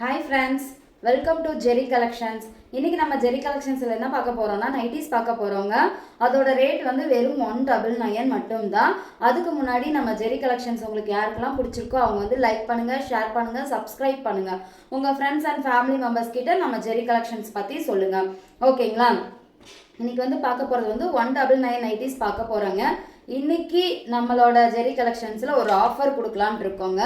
Hi friends welcome to Jerry collections இன்றைக்கி நம்ம Jerry கலெக்ஷன்ஸில் என்ன பார்க்க போகிறோம்னா நைட்டிஸ் பார்க்க போகிறோங்க அதோட ரேட் வந்து வெறும் ஒன் டபுள் நயன் மட்டும்தான். அதுக்கு முன்னாடி நம்ம ஜெரி கலெக்ஷன்ஸ் உங்களுக்கு யாருக்கெல்லாம் பிடிச்சிருக்கோ அவங்க வந்து லைக் பண்ணுங்கள் ஷேர் பண்ணுங்கள் சப்ஸ்கிரைப் பண்ணுங்கள் உங்கள் ஃப்ரெண்ட்ஸ் அண்ட் ஃபேமிலி மெம்பர்ஸ் கிட்ட நம்ம ஜெரி கலெக்ஷன்ஸ் பற்றி சொல்லுங்கள் ஓகேங்களா? இன்றைக்கி வந்து பார்க்க போகிறது வந்து ஒன் டபுள் நைன் நைட்டிஸ் பார்க்க போகிறோங்க இன்னைக்கு நம்மளோட ஜெரி கலெக்ஷன்ஸில் ஒரு ஆஃபர் கொடுக்கலான் இருக்கோங்க.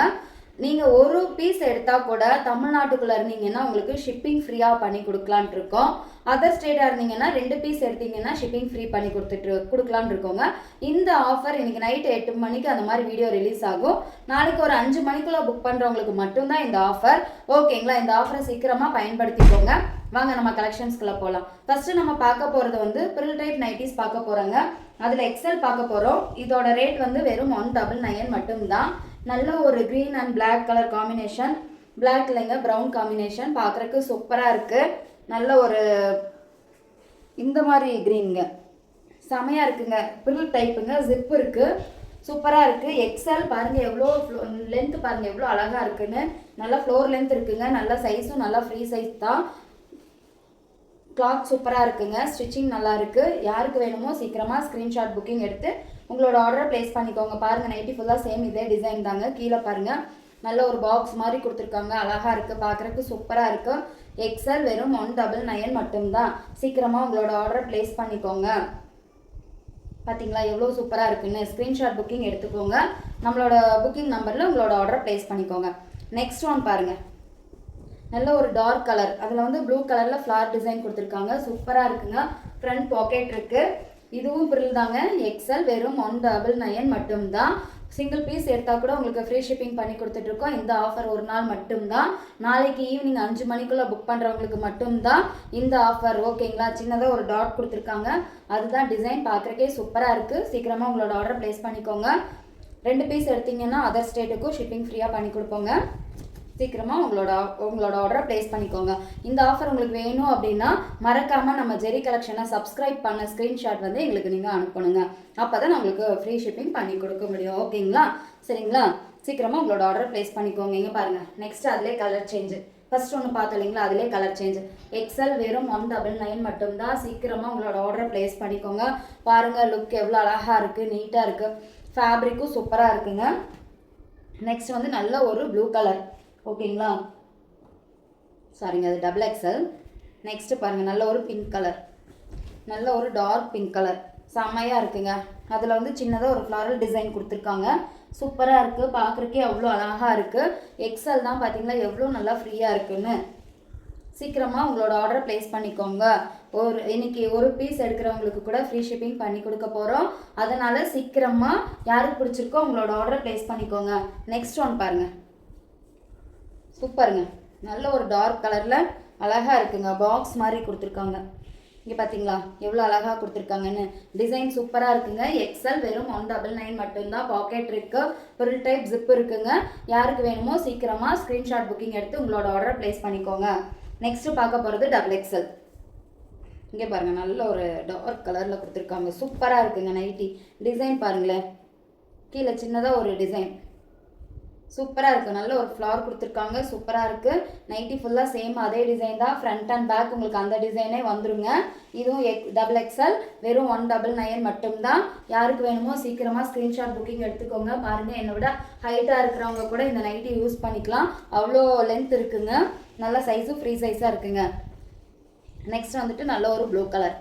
நீங்கள் ஒரு பீஸ் எடுத்தால் கூட தமிழ்நாட்டுக்குள்ளே இருந்தீங்கன்னா உங்களுக்கு ஷிப்பிங் ஃப்ரீயாக பண்ணி கொடுக்கலான் இருக்கோம். அதர் ஸ்டேட்டாக இருந்தீங்கன்னா ரெண்டு பீஸ் எடுத்தீங்கன்னா ஷிப்பிங் ஃப்ரீ பண்ணி கொடுத்துட்டு கொடுக்கலான்னு இருக்கோங்க. இந்த ஆஃபர் இன்னைக்கு நைட் எட்டு மணிக்கு அந்த மாதிரி வீடியோ ரிலீஸ் ஆகும். நாளைக்கு ஒரு அஞ்சு மணிக்குள்ளே புக் பண்ணுறவங்களுக்கு மட்டும்தான் இந்த ஆஃபர் ஓகேங்களா இந்த ஆஃபரை சீக்கிரமாக பயன்படுத்திக்கோங்க. வாங்க நம்ம கலெக்ஷன்ஸ்குள்ளே போகலாம் ஃபஸ்ட்டு நம்ம பார்க்க போகிறது வந்து பிரில் டைப் நைட்டிஸ் பார்க்க போகிறோங்க அதில் எக்ஸல் பார்க்க போகிறோம் இதோட ரேட் வந்து வெறும் ஒன் டபுள் நயன் மட்டும்தான். நல்ல ஒரு green and black colour combination black இல்லைங்க ப்ரௌன் காம்பினேஷன் பார்க்குறக்கு சூப்பராக இருக்குது நல்ல ஒரு இந்த மாதிரி க்ரீனுங்க செமையாக இருக்குங்க. பிரில் டைப்புங்க ஜிப் இருக்குது சூப்பராக இருக்குது எக்ஸல் பாருங்கள் எவ்வளோ லென்த்து பாருங்கள் எவ்வளோ அழகாக இருக்குன்னு. நல்லா ஃப்ளோர் லென்த் இருக்குங்க. நல்ல சைஸும் நல்லா ஃப்ரீ சைஸ் தான். கிளாத் சூப்பராக இருக்குங்க. ஸ்டிச்சிங் நல்லா இருக்குது யாருக்கு வேணுமோ சீக்கிரமாக ஸ்க்ரீன்ஷாட் புக்கிங் எடுத்து உங்களோட ஆர்டரை ப்ளேஸ் பண்ணிக்கோங்க. பாருங்கள் நைட்டி ஃபுல்லாக சேம் இதே டிசைன் தாங்க. கீழே பாருங்கள் நல்ல ஒரு பாக்ஸ் மாதிரி கொடுத்துருக்காங்க. அழகாக இருக்குது பார்க்குறக்கு சூப்பராக இருக்கு. எக்ஸல் வெறும் ஒன் டபுள் நயன் மட்டும்தான். சீக்கிரமாக உங்களோட ஆர்டரை ப்ளேஸ் பண்ணிக்கோங்க. பார்த்தீங்களா எவ்வளோ சூப்பராக இருக்குன்னு. ஸ்க்ரீன்ஷாட் புக்கிங் எடுத்துக்கோங்க. நம்மளோட புக்கிங் நம்பரில் உங்களோட ஆர்டரை ப்ளேஸ் பண்ணிக்கோங்க. நெக்ஸ்ட் ஒன் பாருங்கள் நல்ல ஒரு டார்க் கலர் அதில் வந்து ப்ளூ கலரில் ஃப்ளார் டிசைன் கொடுத்துருக்காங்க. சூப்பராக இருக்குங்க. ஃப்ரண்ட் பாக்கெட் இருக்குது இதுவும் பிரில் தாங்க. எக்ஸல் வெறும் ஒன் டபுள் நயன் மட்டும்தான். சிங்கிள் பீஸ் எடுத்தால் கூட உங்களுக்கு ஃப்ரீ ஷிப்பிங் பண்ணி கொடுத்துட்ருக்கோம். இந்த ஆஃபர் ஒரு நாள் மட்டும்தான். நாளைக்கு ஈவினிங் அஞ்சு மணிக்குள்ளே புக் பண்ணுறவங்களுக்கு மட்டும்தான் இந்த ஆஃபர் ஓகேங்களா சின்னதாக ஒரு டாட் கொடுத்துருக்காங்க. அதுதான் டிசைன் பார்க்குறக்கே சூப்பராக இருக்குது சீக்கிரமாக உங்களோட ஆர்டர் ப்ளேஸ் பண்ணிக்கோங்க. ரெண்டு பீஸ் எடுத்தீங்கன்னா அதர் ஸ்டேட்டுக்கும் ஷிப்பிங் ஃப்ரீயாக பண்ணி கொடுப்போங்க. சீக்கிரமாக உங்களோட உங்களோட ஆர்டரை ப்ளேஸ் பண்ணிக்கோங்க. இந்த ஆஃபர் உங்களுக்கு வேணும் அப்படின்னா மறக்காமல் நம்ம ஜெரி கலெக்ஷனை சப்ஸ்கிரைப் பண்ண ஸ்க்ரீன்ஷாட் வந்து எங்களுக்கு நீங்கள் அனுப்பணுங்க. அப்போ தான் நம்மளுக்கு ஃப்ரீ ஷிப்பிங் பண்ணி கொடுக்க முடியும். ஓகேங்களா சரிங்களா? சீக்கிரமாக உங்களோட ஆர்டர் ப்ளேஸ் பண்ணிக்கோங்க. இங்கே பாருங்கள் நெக்ஸ்ட் அதிலே கலர் சேஞ்சு ஃபர்ஸ்ட் ஒன்று பார்த்தோம் இல்லைங்களா? அதிலே கலர் சேஞ்ச் எக்ஸல் வெறும் ஒன் டபுள் நைன் மட்டும்தான். சீக்கிரமாக உங்களோட ஆர்டரை ப்ளேஸ் பண்ணிக்கோங்க. பாருங்கள் லுக் எவ்வளோ அழகாக இருக்குது நீட்டாக இருக்குது ஃபேப்ரிக்கும் சூப்பராக இருக்குங்க. நெக்ஸ்ட் வந்து நல்ல ஒரு ப்ளூ கலர் ஓகேங்களா? சாரிங்க அது டபுள் எக்ஸல் நெக்ஸ்ட்டு பாருங்கள் நல்ல ஒரு பிங்க் கலர் நல்ல ஒரு டார்க் பிங்க் கலர் செம்மையாக இருக்குங்க. அதில் வந்து சின்னதாக ஒரு ஃப்ளாரல் டிசைன் கொடுத்துருக்காங்க. சூப்பராக இருக்குது பார்க்குறக்கே அவ்வளோ அழகாக இருக்குது எக்ஸல் தான் பார்த்தீங்களா எவ்வளோ நல்லா ஃப்ரீயாக இருக்குன்னு. சீக்கிரமாக உங்களோட ஆர்டரை ப்ளேஸ் பண்ணிக்கோங்க. ஒரு இன்னைக்கு ஒரு பீஸ் எடுக்கிறவங்களுக்கு கூட ஃப்ரீ ஷிப்பிங் பண்ணி கொடுக்க போகிறோம் அதனால் சீக்கிரமாக யாருக்கு பிடிச்சிருக்கோ உங்களோட ஆர்டரை ப்ளேஸ் பண்ணிக்கோங்க. நெக்ஸ்ட் ஒன் பாருங்கள் சூப்பருங்க. நல்ல ஒரு டார்க் கலரில் அழகாக இருக்குங்க. பாக்ஸ் மாதிரி கொடுத்துருக்காங்க. இங்கே பார்த்தீங்களா எவ்வளோ அழகாக கொடுத்துருக்காங்கன்னு. டிசைன் சூப்பராக இருக்குங்க. எக்ஸல் வெறும் ஒன் டபுள் நைன் மட்டும்தான். பாக்கெட் இருக்குது ஃபுல் டைப் ஜிப் இருக்குங்க. யாருக்கு வேணுமோ சீக்கிரமாக ஸ்க்ரீன்ஷாட் புக்கிங் எடுத்து உங்களோட ஆர்டரை ப்ளேஸ் பண்ணிக்கோங்க. நெக்ஸ்ட்டு பார்க்க போகிறது டபுள் எக்ஸல் இங்கே பாருங்கள் நல்ல ஒரு டார்க் கலரில் கொடுத்துருக்காங்க. சூப்பராக இருக்குங்க நைட்டி. டிசைன் பாருங்களேன். கீழே சின்னதாக ஒரு டிசைன் சூப்பராக இருக்குது நல்ல ஒரு ஃப்ளார் கொடுத்துருக்காங்க. சூப்பராக இருக்குது நைட்டி ஃபுல்லாக சேம் அதே டிசைன் தான். ஃப்ரண்ட் அண்ட் பேக் உங்களுக்கு அந்த டிசைனே வந்துருங்க. இதுவும் எக் டபுள் எக்ஸல் வெறும் ஒன் டபுள் நைன் மட்டும்தான். யாருக்கு வேணுமோ சீக்கிரமாக ஸ்க்ரீன்ஷாட் புக்கிங் எடுத்துக்கோங்க. பாருங்கள் என்னை விட ஹைட்டாக இருக்கிறவங்க கூட இந்த நைட்டி யூஸ் பண்ணிக்கலாம். அவ்வளோ லென்த் இருக்குங்க. நல்ல சைஸும் ஃப்ரீ சைஸாக இருக்குங்க. நெக்ஸ்ட் வந்துட்டு நல்ல ஒரு ப்ளூ கலர்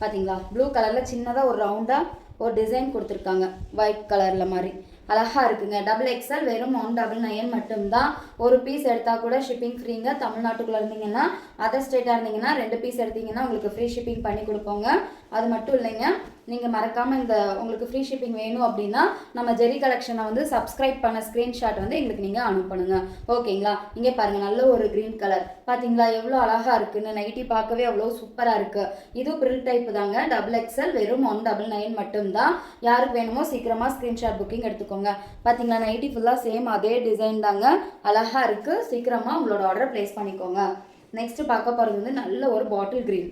பார்த்தீங்களா ப்ளூ கலரில் சின்னதாக ஒரு ரவுண்டாக ஒரு டிசைன் கொடுத்துருக்காங்க. ஒயிட் கலரில் மாதிரி. அழகாக இருக்குங்க. டபுள் எக்ஸல் வெறும் ஒன் டபுள் நைன் மட்டும்தான். ஒரு பீஸ் எடுத்தால் கூட ஷிப்பிங் ஃப்ரீங்க தமிழ்நாட்டுக்குள்ளே இருந்தீங்கன்னா அதர் ஸ்டேட்டாக இருந்தீங்கன்னா ரெண்டு பீஸ் எடுத்தீங்கன்னா உங்களுக்கு ஃப்ரீ ஷிப்பிங் பண்ணி கொடுப்போங்க. அது மட்டும் இல்லைங்க நீங்கள் மறக்காமல் இந்த உங்களுக்கு ஃப்ரீ ஷிப்பிங் வேணும் அப்படின்னா நம்ம ஜெரி கலெக்ஷனை வந்து சப்ஸ்கிரைப் பண்ண ஸ்க்ரீன்ஷாட் வந்து எங்களுக்கு நீங்கள் அனுப்பணுங்க ஓகேங்களா? இங்கே பாருங்கள் நல்ல ஒரு க்ரீன் கலர் பார்த்தீங்களா எவ்வளோ அழகாக இருக்குன்னு நைட்டி பார்க்கவே அவ்வளோ சூப்பராக இருக்குது இது பிரில் டைப் தாங்க டபுள் எக்ஸல் வெறும் ஒன் டபுள் நைன் மட்டும்தான். யாருக்கு வேணுமோ சீக்கிரமாக ஸ்க்ரீன்ஷாட் புக்கிங் எடுத்துக்கோங்க. பார்த்தீங்களா நைட்டி ஃபுல்லாக சேம் அதே டிசைன் தாங்க. அழகாக இருக்குது சீக்கிரமாக உங்களோட ஆர்டரை ப்ளேஸ் பண்ணிக்கோங்க. நெக்ஸ்ட் பார்க்க போகிறது வந்து நல்ல ஒரு பாட்டில் க்ரீன்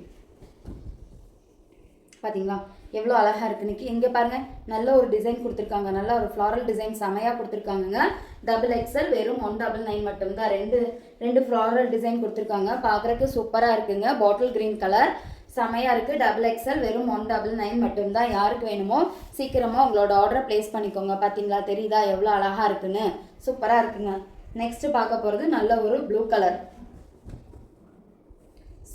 பார்த்தீங்களா எவ்வளோ அழகாக இருக்குன்னு இங்கே பாருங்க நல்ல ஒரு டிசைன் கொடுத்துருக்காங்க. நல்ல ஒரு ஃப்ளாரல் டிசைன் செமையாக கொடுத்துருக்காங்கங்க. டபுள் எக்ஸல் வெறும் ஒன் டபுள் நைன் மட்டும்தான். ரெண்டு ரெண்டு ஃப்ளாரல் டிசைன் கொடுத்துருக்காங்க. பார்க்குறக்கு சூப்பராக இருக்குங்க. பாட்டில் க்ரீன் கலர் செமையாக இருக்குது டபுள் எக்ஸல் வெறும் ஒன் டபுள் நைன் மட்டும்தான். யாருக்கு வேணுமோ சீக்கிரமாக உங்களோட ஆர்டரை ப்ளேஸ் பண்ணிக்கோங்க. பார்த்தீங்களா தெரியுதா? எவ்வளோ அழகாக இருக்குன்னு. சூப்பராக இருக்குங்க. நெக்ஸ்ட்டு பார்க்க போகிறது நல்ல ஒரு ப்ளூ கலர்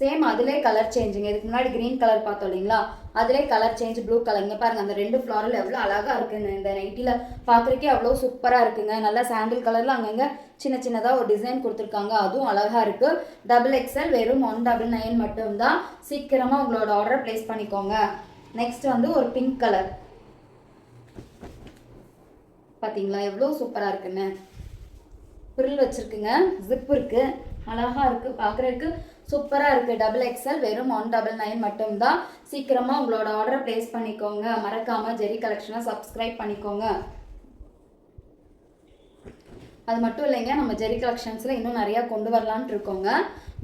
சேம் அதிலே கலர் சேஞ்சுங்க இதுக்கு முன்னாடி க்ரீன் கலர் பார்த்தோம் இல்லைங்களா? அதிலே கலர் சேஞ்ச் ப்ளூ கலர் இங்கே அந்த ரெண்டு ஃப்ளாரல் எவ்வளோ அழகாக இருக்குங்க இந்த நைட்டியில் பார்க்குறக்கே அவ்வளோ சூப்பராக இருக்குங்க. நல்லா சாண்டில் கலரில் அங்கங்கே சின்ன சின்னதாக ஒரு டிசைன் கொடுத்துருக்காங்க. அதுவும் அழகாக இருக்குது டபுள் எக்ஸ்எல் வெறும் ஒன் டபுள் நைன் மட்டும்தான். சீக்கிரமாக உங்களோட ஆர்டரை ப்ளேஸ் பண்ணிக்கோங்க. நெக்ஸ்ட் வந்து ஒரு பிங்க் கலர் பார்த்தீங்களா எவ்வளோ சூப்பராக இருக்குன்னு. பிரில் வச்சுருக்குங்க. ஜிப் இருக்குது அழகாக இருக்குது பார்க்குறதுக்கு சூப்பராக இருக்குது டபுள் எக்ஸ்எல் வெறும் ஒன் டபுள் நைன் மட்டும்தான். சீக்கிரமாக உங்களோட ஆர்டரை ப்ளேஸ் பண்ணிக்கோங்க. மறக்காமல் ஜெரி கலெக்ஷனை சப்ஸ்கிரைப் பண்ணிக்கோங்க. அது மட்டும் இல்லைங்க நம்ம ஜெரி கலெக்ஷன்ஸில் இன்னும் நிறையா கொண்டு வரலான்ட்டு இருக்கோங்க.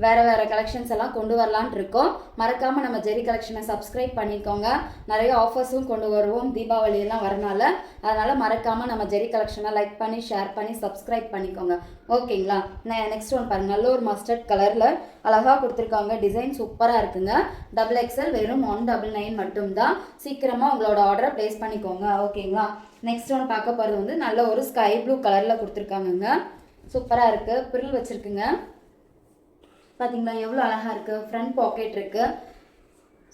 வேறு வேறு கலெக்ஷன்ஸ் எல்லாம் கொண்டு வரலான்ட்டு இருக்கோம். மறக்காமல் நம்ம ஜெரி கலெக்ஷனை சப்ஸ்கிரைப் பண்ணிக்கோங்க. நிறைய ஆஃபர்ஸும் கொண்டு வருவோம். தீபாவளியெல்லாம் வரனால. அதனால் மறக்காமல் நம்ம ஜெரி கலெக்ஷனை லைக் பண்ணி ஷேர் பண்ணி சப்ஸ்கிரைப் பண்ணிக்கோங்க. ஓகேங்களா நான் நெக்ஸ்ட் ஒன் பாருங்க. நல்ல ஒரு மஸ்டர்ட் கலரில் அழகாக கொடுத்துருக்காங்க. டிசைன் சூப்பராக இருக்குங்க. டபுள் எக்ஸ்எல் வெறும் ஒன் டபுள் நைன் மட்டும்தான். சீக்கிரமாக உங்களோட ஆர்டரை ப்ளேஸ் பண்ணிக்கோங்க. ஓகேங்களா நெக்ஸ்ட் ஒன் பார்க்க போகிறது வந்து நல்ல ஒரு ஸ்கை ப்ளூ கலரில் கொடுத்துருக்காங்கங்க. சூப்பராக இருக்குது பிரில் வச்சுருக்குங்க. பார்த்தீங்களா எவ்வளோ அழகாக இருக்குது ஃப்ரண்ட் பாக்கெட் இருக்குது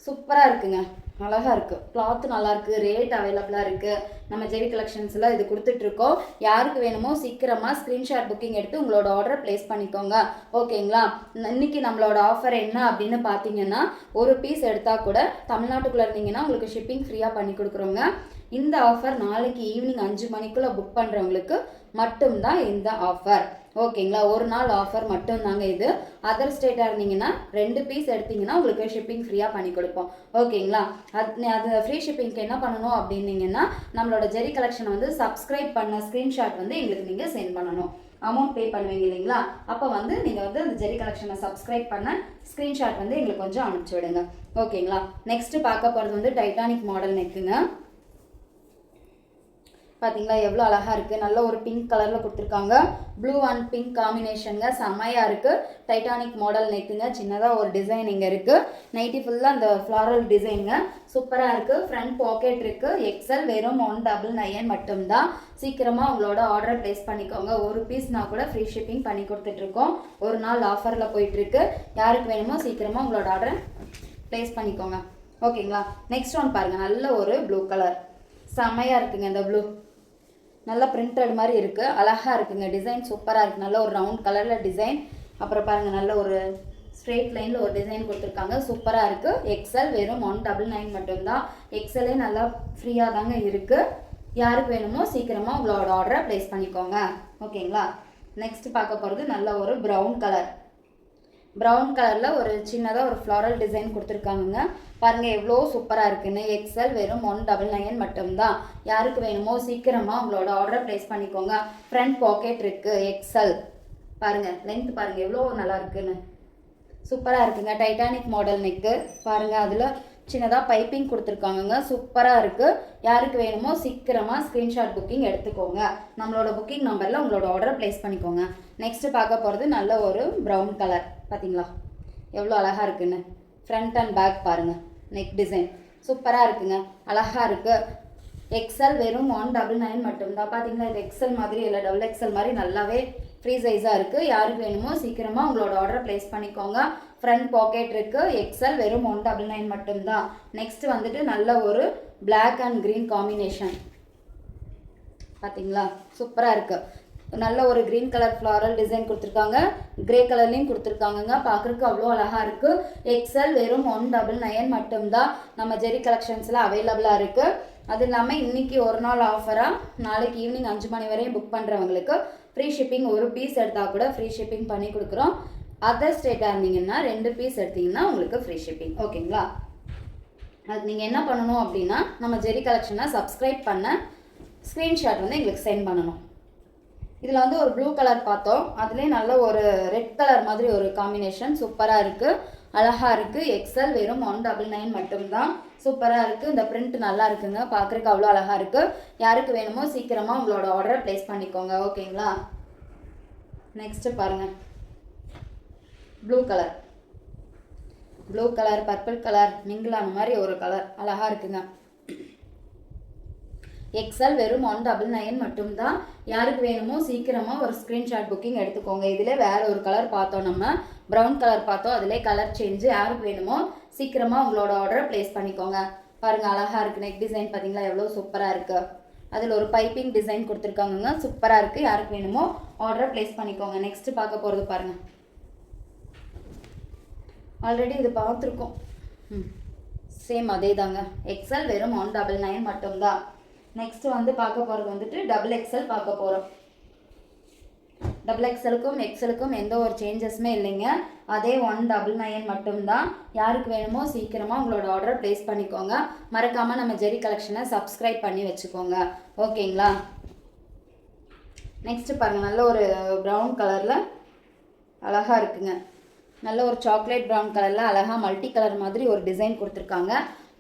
சூப்பராக இருக்குங்க. அழகாக இருக்குது கிளாத்து நல்லாயிருக்கு ரேட் அவைலபிளாக இருக்குது நம்ம ஜெரி கலெக்ஷன்ஸில் இது கொடுத்துட்ருக்கோம் யாருக்கு வேணுமோ சீக்கிரமாக ஸ்க்ரீன்ஷாட் புக்கிங் எடுத்து உங்களோட ஆர்டரை ப்ளேஸ் பண்ணிக்கோங்க. ஓகேங்களா இன்னைக்கு நம்மளோட ஆஃபர் என்ன அப்படின்னு பார்த்தீங்கன்னா ஒரு பீஸ் எடுத்தால் கூட தமிழ்நாட்டுக்குள்ளே இருந்தீங்கன்னா உங்களுக்கு ஷிப்பிங் ஃப்ரீயாக பண்ணி கொடுக்குறோங்க. இந்த ஆஃபர் நாளைக்கு ஈவினிங் அஞ்சு மணிக்குள்ளே புக் பண்ணுறவங்களுக்கு மட்டும்தான் இந்த ஆஃபர் ஓகேங்களா? ஒரு நாள் ஆஃபர் மட்டும்தாங்க இது. அதர் ஸ்டேட்டாக இருந்தீங்கன்னா ரெண்டு பீஸ் எடுத்தீங்கன்னா உங்களுக்கு ஷிப்பிங் ஃப்ரீயாக பண்ணி கொடுப்போம். ஓகேங்களா? அது அது ஃப்ரீ ஷிப்பிங்க்கு என்ன பண்ணணும் அப்படின்னீங்கன்னா நம்மளோட ஜெரி கலெக்ஷனை வந்து சப்ஸ்கிரைப் பண்ண ஸ்க்ரீன்ஷாட் வந்து எங்களுக்கு நீங்கள் சென்ட் பண்ணணும். அமௌண்ட் பே பண்ணுவீங்க இல்லைங்களா? அப்போ வந்து நீங்கள் வந்து அந்த ஜெரி கலெக்ஷனை சப்ஸ்கிரைப் பண்ண ஸ்க்ரீன்ஷாட் வந்து எங்களுக்கு கொஞ்சம் அனுப்பிச்சி விடுங்க. ஓகேங்களா? நெக்ஸ்ட் பார்க்க போகிறது வந்து டைட்டானிக் மாடல் நெக்குங்க பார்த்தீங்களா எவ்வளோ அழகாக இருக்குது நல்ல ஒரு பிங்க் கலரில் கொடுத்துருக்காங்க. ப்ளூ அண்ட் பிங்க் காம்பினேஷனுங்க செம்மையாக இருக்குது டைட்டானிக் மாடல் நெக்குங்க சின்னதாக ஒரு டிசைன் இங்கே இருக்குது நைட்டி ஃபுல்லாக அந்த ஃப்ளாரல் டிசைனுங்க சூப்பராக இருக்குது ஃப்ரண்ட் பாக்கெட் இருக்குது எக்ஸல் வெறும் ஒன் டபுள் நைன் மட்டும்தான். சீக்கிரமாக உங்களோட ஆர்டரை ப்ளேஸ் பண்ணிக்கோங்க. ஒரு பீஸ்னா கூட ஃப்ரீ ஷிப்பிங் பண்ணி கொடுத்துட்ருக்கோம். ஒரு நாள் ஆஃபரில் போயிட்டுருக்கு யாருக்கு வேணுமோ சீக்கிரமாக உங்களோட ஆர்டரை ப்ளேஸ் பண்ணிக்கோங்க. ஓகேங்களா நெக்ஸ்ட் ஒன் பாருங்கள் நல்ல ஒரு ப்ளூ கலர் செம்மையாக இருக்குங்க இந்த ப்ளூ நல்லா பிரிண்டட் மாதிரி இருக்குது அழகாக இருக்குங்க. டிசைன் சூப்பராக இருக்குது நல்ல ஒரு ரவுண்ட் கலரில் டிசைன் அப்புறம் பாருங்கள் நல்ல ஒரு ஸ்ட்ரெயிட் லைனில் ஒரு டிசைன் கொடுத்துருக்காங்க. சூப்பராக இருக்குது எக்ஸல் வெறும் ஒன் டபுள் நைன் மட்டும்தான். எக்ஸலே நல்லா ஃப்ரீயாக தாங்க இருக்குது யாருக்கு வேணுமோ சீக்கிரமாக உங்களோட ஆர்டரை ப்ளேஸ் பண்ணிக்கோங்க. ஓகேங்களா நெக்ஸ்ட் பார்க்க போகிறது நல்ல ஒரு ப்ரௌன் கலர் ப்ரௌன் கலரில் ஒரு சின்னதாக ஒரு ஃப்ளாரல் டிசைன் கொடுத்துருக்காங்கங்க. பாருங்கள் எவ்வளோ சூப்பராக இருக்குன்னு. எக்ஸல் வெறும் ஒன் டபுள் நைன் மட்டும்தான். யாருக்கு வேணுமோ சீக்கிரமாக உங்களோட ஆர்டரை ப்ளேஸ் பண்ணிக்கோங்க. ஃப்ரண்ட் பாக்கெட் இருக்குது எக்ஸல் பாருங்கள் லென்த் பாருங்கள் எவ்வளோ நல்லா இருக்குன்னு. சூப்பராக இருக்குங்க. டைட்டானிக் மாடல் நெக்கு பாருங்கள் அதில் சின்னதாக பைப்பிங் கொடுத்துருக்காங்கங்க. சூப்பராக இருக்குது யாருக்கு வேணுமோ சீக்கிரமாக ஸ்க்ரீன்ஷாட் புக்கிங் எடுத்துக்கோங்க. நம்மளோட புக்கிங் நம்பரில் உங்களோட ஆர்டரை ப்ளேஸ் பண்ணிக்கோங்க. நெக்ஸ்ட்டு பார்க்க போகிறது நல்ல ஒரு ப்ரௌன் கலர் பார்த்தீங்களா எவ்வளோ அழகாக இருக்குன்னு. ஃப்ரண்ட் அண்ட் பேக் பாருங்கள் நெக் டிசைன் சூப்பராக இருக்குங்க. அழகாக இருக்குது எக்ஸல் வெறும் ஒன் டபுள் நைன் மட்டும்தான். பார்த்தீங்களா இது எக்ஸல் மாதிரி இல்லை டபுள் எக்ஸல் மாதிரி நல்லாவே ஃப்ரீ சைஸாக இருக்குது யாருக்கு வேணுமோ சீக்கிரமாக உங்களோட ஆர்டரை ப்ளேஸ் பண்ணிக்கோங்க. ஃப்ரண்ட் பாக்கெட் இருக்குது எக்ஸல் வெறும் ஒன் டபுள் நைன் மட்டும்தான். நெக்ஸ்ட் வந்துட்டு நல்ல ஒரு பிளாக் அண்ட் க்ரீன் காம்பினேஷன் பார்த்தீங்களா சூப்பராக இருக்குது நல்ல ஒரு க்ரீன் கலர் ஃப்ளாரல் டிசைன் கொடுத்துருக்காங்க. கிரே கலர்லேயும் கொடுத்துருக்காங்கங்க. பார்க்குறக்கு அவ்வளோ அழகாக இருக்குது எக்ஸல் வெறும் ஒன் டபுள் நயன் மட்டும்தான் நம்ம ஜெரி கலெக்ஷன்ஸில் அவைலபிளாக இருக்குது அது இல்லாமல் இன்னைக்கு ஒரு நாள் ஆஃபராக நாளைக்கு ஈவினிங் அஞ்சு மணி வரையும் புக் பண்ணுறவங்களுக்கு ஃப்ரீ ஷிப்பிங் ஒரு பீஸ் எடுத்தால் கூட ஃப்ரீ ஷிப்பிங் பண்ணி கொடுக்குறோம். அதர் ஸ்டேட்டாக இருந்தீங்கன்னா ரெண்டு பீஸ் எடுத்தீங்கன்னா உங்களுக்கு ஃப்ரீ ஷிப்பிங் ஓகேங்களா அது நீங்கள் என்ன பண்ணணும் அப்படின்னா நம்ம ஜெரி கலெக்ஷனை சப்ஸ்கிரைப் பண்ண ஸ்க்ரீன்ஷாட் வந்து எங்களுக்கு சென்ட் பண்ணணும். இதில் வந்து ஒரு ப்ளூ கலர் பார்த்தோம். அதுலேயே நல்ல ஒரு ரெட் கலர் மாதிரி ஒரு காம்பினேஷன் சூப்பராக இருக்குது அழகாக இருக்குது எக்ஸல் வெறும் ஒன் டபுள் நைன் மட்டும்தான். சூப்பராக இருக்குது இந்த பிரிண்ட் நல்லா இருக்குங்க. பார்க்குறக்கு அவ்வளோ அழகாக இருக்குது யாருக்கு வேணுமோ சீக்கிரமாக உங்களோட ஆர்டரை ப்ளேஸ் பண்ணிக்கோங்க. ஓகேங்களா? நெக்ஸ்ட்டு பாருங்கள் blue colour blue colour purple colour mingle அந்த மாதிரி ஒரு கலர் அழகாக இருக்குங்க. எக்ஸல் வெறும் ஒன் டபுள் நைன் மட்டும்தான். யாருக்கு வேணுமோ சீக்கிரமாக ஒரு ஸ்க்ரீன்ஷாட் புக்கிங் எடுத்துக்கோங்க. இதில் வேற ஒரு கலர் பார்த்தோம் நம்ம. ப்ரௌன் கலர் பார்த்தோம். அதிலே கலர் சேஞ்சு யாருக்கு வேணுமோ சீக்கிரமாக உங்களோட ஆர்டரை ப்ளேஸ் பண்ணிக்கோங்க. பாருங்கள் அழகாக இருக்குது நெக் டிசைன் பார்த்தீங்களா எவ்வளோ சூப்பராக இருக்குது அதில் ஒரு பைப்பிங் டிசைன் கொடுத்துருக்காங்கங்க. சூப்பராக இருக்குது யாருக்கு வேணுமோ ஆர்டரை ப்ளேஸ் பண்ணிக்கோங்க. நெக்ஸ்ட்டு பார்க்க போகிறது பாருங்கள் ஆல்ரெடி இது பார்த்துருக்கோம். ம். சேம் அதே தாங்க எக்ஸல் வெறும் ஒன் டபுள் நைன் மட்டும்தான். நெக்ஸ்ட் வந்து பார்க்க போகிறது வந்துட்டு டபுள் எக்ஸல் பார்க்க போகிறோம் டபுள் எக்ஸலுக்கும் எக்ஸலுக்கும் எந்த ஒரு சேஞ்சஸுமே இல்லைங்க. அதே ஒன் டபுள் நைன் மட்டும்தான். யாருக்கு வேணுமோ சீக்கிரமாக உங்களோட ஆர்டரை ப்ளேஸ் பண்ணிக்கோங்க. மறக்காமல் நம்ம ஜெரி கலெக்ஷனை சப்ஸ்கிரைப் பண்ணி வச்சுக்கோங்க. ஓகேங்களா? நெக்ஸ்ட்டு பாருங்கள் நல்ல ஒரு ப்ரௌன் கலரில் அழகாக இருக்குங்க. நல்ல ஒரு சாக்லேட் ப்ரௌன் கலரில் அழகாக மல்டி கலர் மாதிரி ஒரு டிசைன் கொடுத்துருக்காங்க.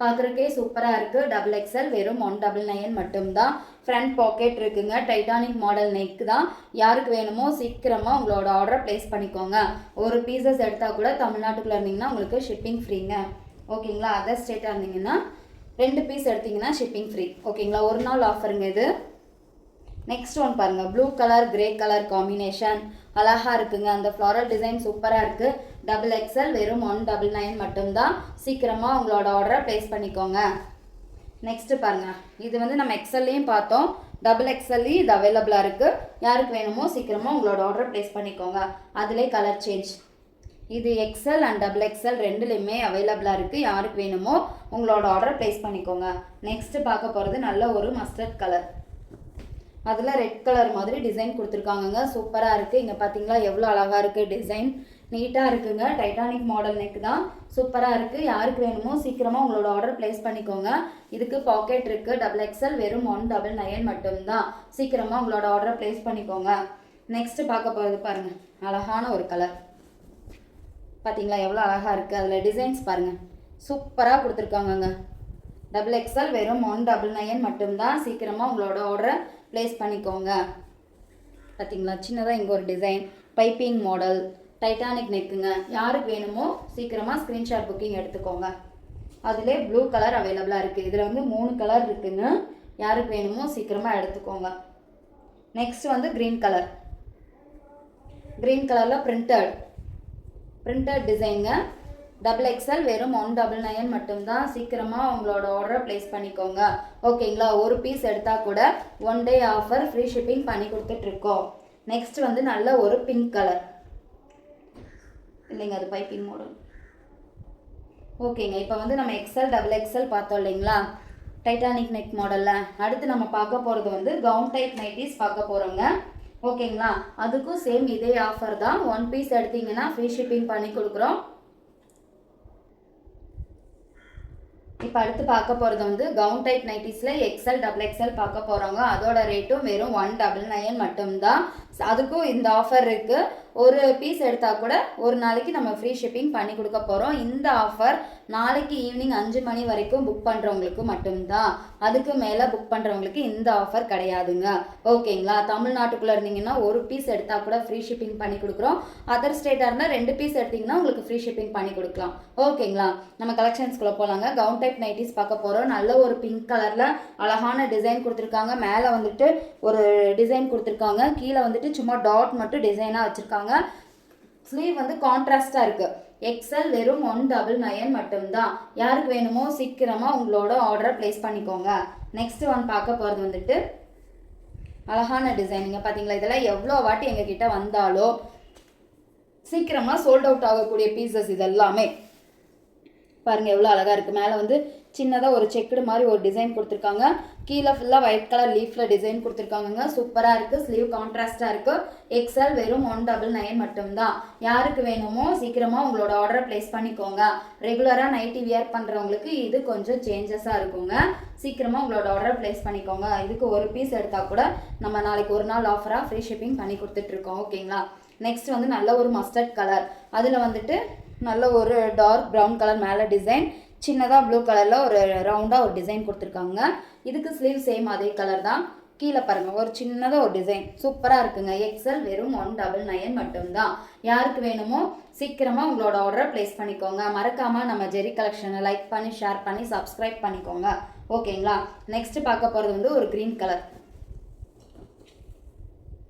பார்க்குறக்கே சூப்பராக இருக்குது டபுள் எக்ஸல் வெறும் ஒன் டபுள் நைன் மட்டும்தான். ஃப்ரண்ட் பாக்கெட் இருக்குங்க. டைட்டானிக் மாடல் நெக் தான். யாருக்கு வேணுமோ சீக்கிரமாக உங்களோட ஆர்டரை ப்ளேஸ் பண்ணிக்கோங்க. ஒரு பீசஸ் எடுத்தால் கூட தமிழ்நாட்டுக்குள்ளே இருந்தீங்கன்னா உங்களுக்கு ஷிப்பிங் ஃப்ரீங்க ஓகேங்களா அதர் ஸ்டேட்டாக இருந்தீங்கன்னா ரெண்டு பீஸ் எடுத்தீங்கன்னா ஷிப்பிங் ஃப்ரீ ஓகேங்களா ஒரு நாள் ஆஃபருங்க இது. நெக்ஸ்ட் ஒன் பாருங்கள் blue colour grey colour combination அழகாக இருக்குங்க. அந்த ஃப்ளாரல் டிசைன் சூப்பராக இருக்குது டபுள் எக்ஸல் வெறும் ஒன் டபுள் நைன் மட்டும்தான். சீக்கிரமாக உங்களோட ஆர்டரை ப்ளேஸ் பண்ணிக்கோங்க. நெக்ஸ்ட்டு பாருங்கள் இது வந்து நம்ம எக்ஸல்லையும் பார்த்தோம். டபுள் எக்ஸல்லையும் இது அவைலபிளாக இருக்குது யாருக்கு வேணுமோ சீக்கிரமாக உங்களோட ஆர்டரை ப்ளேஸ் பண்ணிக்கோங்க. அதிலே கலர் சேஞ்ச் இது எக்ஸல் அண்ட் டபுள் எக்ஸல் ரெண்டுலேயுமே அவைலபிளாக இருக்குது யாருக்கு வேணுமோ உங்களோட ஆர்டரை ப்ளேஸ் பண்ணிக்கோங்க. நெக்ஸ்ட்டு பார்க்க போகிறது நல்ல ஒரு மஸ்டர்ட் கலர் அதில் ரெட் கலர் மாதிரி டிசைன் கொடுத்துருக்காங்கங்க. சூப்பராக இருக்குது இங்கே பார்த்தீங்களா எவ்வளோ அழகாக இருக்குது டிசைன் நீட்டாக இருக்குங்க. டைட்டானிக் மாடல் நெக் தான். சூப்பராக இருக்குது யாருக்கு வேணுமோ சீக்கிரமாக உங்களோட ஆர்டர் ப்ளேஸ் பண்ணிக்கோங்க. இதுக்கு பாக்கெட் இருக்குது டபுள் எக்ஸ்எல் வெறும் ஒன் டபுள் நைன் மட்டும்தான். சீக்கிரமாக உங்களோட ஆர்டரை ப்ளேஸ் பண்ணிக்கோங்க. நெக்ஸ்ட்டு பார்க்க போகிறது பாருங்கள் அழகான ஒரு கலர் பார்த்தீங்களா எவ்வளோ அழகாக இருக்குது அதில் டிசைன்ஸ் பாருங்கள் சூப்பராக கொடுத்துருக்காங்கங்க. டபுள் எக்ஸ்எல் வெறும் ஒன் டபுள் நைன் மட்டும்தான். சீக்கிரமாக உங்களோட ஆர்டரை ப்ளேஸ் பண்ணிக்கோங்க. பார்த்தீங்களா சின்னதாக இங்கே ஒரு டிசைன் பைப்பிங் மாடல் டைட்டானிக் நெக்குங்க. யாருக்கு வேணுமோ சீக்கிரமாக ஸ்க்ரீன்ஷாட் புக்கிங் எடுத்துக்கோங்க. அதிலே ப்ளூ கலர் அவைலபிளாக இருக்குது இதில் வந்து மூணு கலர் இருக்குங்க யாருக்கு வேணுமோ சீக்கிரமாக எடுத்துக்கோங்க. நெக்ஸ்ட் வந்து க்ரீன் கலர் க்ரீன் கலரில் பிரிண்டட் பிரிண்டட் டிசைனுங்க டபுள் எக்ஸ்எல் வெறும் ஒன் டபுள் நைன் மட்டும்தான். சீக்கிரமாக உங்களோட ஆர்டரை ப்ளேஸ் பண்ணிக்கோங்க. ஓகேங்களா ஒரு பீஸ் எடுத்தால் கூட one day offer free shipping பண்ணி கொடுத்துட்ருக்கோம் நெக்ஸ்ட் வந்து நல்ல ஒரு பிங்க் கலர் இல்லைங்க அது பைப்பிங் மாடல் ஓகேங்க இப்போ வந்து நம்ம எக்ஸல் டபுள் எக்ஸல் பார்த்தோம் இல்லைங்களா? டைட்டானிக் நெக் மாடலில் அடுத்து நம்ம பார்க்க போகிறது வந்து கவுன் டைப் நைட்டிஸ் பார்க்க போகிறோங்க ஓகேங்களா? அதுக்கும் சேம் இதே ஆஃபர் தான். ஒன் பீஸ் எடுத்தீங்கன்னா ஃப்ரீ ஷிப்பிங் பண்ணி கொடுக்குறோம். இப்போ அடுத்து பார்க்க போகிறது வந்து கவுன் டைப் நைட்டிஸில் எக்ஸல் டபுள் எக்ஸல் பார்க்க போகிறோங்க அதோட ரேட்டும் வெறும் ஒன் டபுள் நைன் மட்டும்தான். அதுக்கும் இந்த ஆஃபர் இருக்குது ஒரு பீஸ் எடுத்தால் கூட ஒரு நாளைக்கு நம்ம ஃப்ரீ ஷிப்பிங் பண்ணி கொடுக்க போகிறோம் இந்த ஆஃபர் நாளைக்கு ஈவினிங் அஞ்சு மணி வரைக்கும் புக் பண்ணுறவங்களுக்கு மட்டும்தான். அதுக்கு மேலே புக் பண்ணுறவங்களுக்கு இந்த ஆஃபர் கிடையாதுங்க. ஓகேங்களா? தமிழ்நாட்டுக்குள்ளே இருந்தீங்கன்னா ஒரு பீஸ் எடுத்தால் கூட ஃப்ரீ ஷிப்பிங் பண்ணி கொடுக்குறோம். அதர் ஸ்டேட்டாக இருந்தால் ரெண்டு பீஸ் எடுத்திங்கன்னா உங்களுக்கு ஃப்ரீ ஷிப்பிங் பண்ணி கொடுக்கலாம். ஓகேங்களா? நம்ம கலெக்ஷன்ஸ்குள்ளே போகலாங்க கவுன் டைப் நைட்டிஸ் பார்க்க போகிறோம் நல்ல ஒரு பிங்க் கலரில் அழகான டிசைன் கொடுத்துருக்காங்க. மேலே வந்துட்டு ஒரு டிசைன் கொடுத்துருக்காங்க. கீழே வந்துட்டு சும்மா டாட் மட்டும் டிசைனாக வச்சுருக்காங்க. ஸ்லீவ் வந்து கான்ட்ராஸ்டாக இருக்குது எக்ஸல் வெறும் ஒன் டபுள் நயன் மட்டும்தான். யாருக்கு வேணுமோ சீக்கிரமாக உங்களோட ஆர்டரை ப்ளேஸ் பண்ணிக்கோங்க. நெக்ஸ்ட் ஒன் பார்க்க போகிறது வந்துட்டு அழகான டிசைனிங்க பார்த்தீங்களா இதெல்லாம் எவ்வளோ வாட்டி எங்ககிட்ட வந்தாலோ சீக்கிரமாக சோல்ட் அவுட் ஆகக்கூடிய பீசஸ் இதெல்லாமே. பாருங்கள் எவ்வளோ அழகாக இருக்குது மேலே வந்து சின்னதாக ஒரு செக்குடு மாதிரி ஒரு டிசைன் கொடுத்துருக்காங்க. கீழே ஃபுல்லாக ஒயிட் கலர் லீஃபில் டிசைன் கொடுத்துருக்காங்க சூப்பராக இருக்குது ஸ்லீவ் கான்ட்ராஸ்டாக இருக்குது எக்ஸல் வெறும் ஒன் டபுள் நைன் மட்டும்தான். யாருக்கு வேணுமோ சீக்கிரமாக உங்களோட ஆர்டரை ப்ளேஸ் பண்ணிக்கோங்க. ரெகுலராக நைட்டி வியர் பண்ணுறவங்களுக்கு இது கொஞ்சம் சேஞ்சஸாக இருக்குங்க. சீக்கிரமாக உங்களோட ஆர்டரை ப்ளேஸ் பண்ணிக்கோங்க. இதுக்கு ஒரு பீஸ் எடுத்தால் கூட நம்ம நாளைக்கு ஒரு நாள் ஆஃபராக ஃப்ரீ ஷிப்பிங் பண்ணி கொடுத்துட்ருக்கோம். ஓகேங்களா? நெக்ஸ்ட் வந்து நல்ல ஒரு மஸ்டர்ட் கலர் அதில் வந்துட்டு நல்ல ஒரு டார்க் ப்ரௌன் கலர் மேலே டிசைன் சின்னதாக ப்ளூ கலரில் ஒரு ரவுண்டாக ஒரு டிசைன் கொடுத்துருக்காங்க. இதுக்கு ஸ்லீவ் சேம் அதே கலர் தான். கீழே பாருங்கள் ஒரு சின்னதாக ஒரு டிசைன் சூப்பராக இருக்குங்க. எக்ஸல் வெறும் ஒன் டபுள் நயன் மட்டும்தான். யாருக்கு வேணுமோ சீக்கிரமாக உங்களோட ஆர்டரை ப்ளேஸ் பண்ணிக்கோங்க. மறக்காமல் நம்ம ஜெரி கலெக்ஷனை லைக் பண்ணி ஷேர் பண்ணி சப்ஸ்கிரைப் பண்ணிக்கோங்க. ஓகேங்களா? நெக்ஸ்ட் பார்க்க போகிறது வந்து ஒரு க்ரீன் கலர்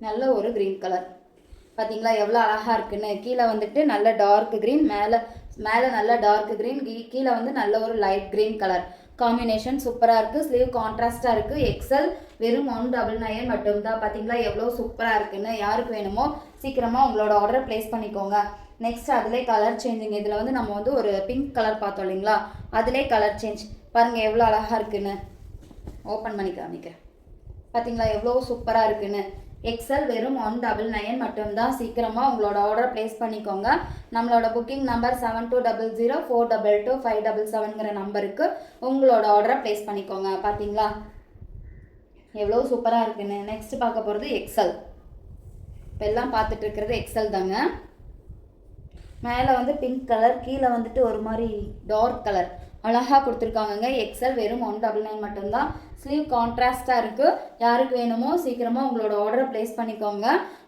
நல்ல ஒரு க்ரீன் கலர் பார்த்தீங்களா எவ்வளோ அழகாக இருக்குன்னு. கீழே வந்துட்டு நல்ல டார்க் க்ரீன் மேலே மேலே நல்ல டார்க் க்ரீன் கீழே வந்து நல்ல ஒரு லைட் க்ரீன் கலர் காம்பினேஷன் சூப்பராக இருக்குது ஸ்லீவ் கான்ட்ராஸ்ட்டாக இருக்குது எக்ஸல் வெறும் ஒன் டபுள் நைன் மட்டும்தான். பார்த்தீங்களா எவ்வளோ சூப்பராக இருக்குன்னு யாருக்கு வேணுமோ சீக்கிரமாக உங்களோட ஆர்டரை ப்ளேஸ் பண்ணிக்கோங்க. நெக்ஸ்ட் அதிலே கலர் சேஞ்சிங் இதில் வந்து நம்ம வந்து ஒரு பிங்க் கலர் பார்த்தோம் இல்லைங்களா? அதிலே கலர் சேஞ்ச் பாருங்கள் எவ்வளோ அழகாக இருக்குன்னு. ஓப்பன் பண்ணி காமிக்கிறேன். பார்த்தீங்களா எவ்வளோ சூப்பராக இருக்குன்னு. எக்ஸல் வெறும் ஒன் டபுள் நைன் மட்டும்தான். சீக்கிரமாக உங்களோட ஆர்டர் ப்ளேஸ் பண்ணிக்கோங்க. நம்மளோட booking number seven two double zero four double two five double செவனுங்கிற நம்பருக்கு உங்களோட ஆர்டரை ப்ளேஸ் பண்ணிக்கோங்க. பார்த்தீங்களா எவ்வளோ சூப்பராக இருக்குன்னு. நெக்ஸ்ட் பார்க்க போகிறது எக்ஸல் இப்போ எல்லாம் பார்த்துட்டு இருக்கிறது எக்ஸல் தாங்க. மேலே வந்து பிங்க் கலர் கீழே வந்துட்டு ஒரு மாதிரி டார்க் கலர் அழகாக கொடுத்துருக்காங்கங்க. எக்ஸல் வெறும் ஒன் டபுள் நைன் மட்டும்தான். ஸ்லீவ் கான்ட்ராஸ்ட்டாக இருக்குது யாருக்கு வேணுமோ சீக்கிரமாக உங்களோட ஆர்டரை ப்ளேஸ் பண்ணிக்கோங்க.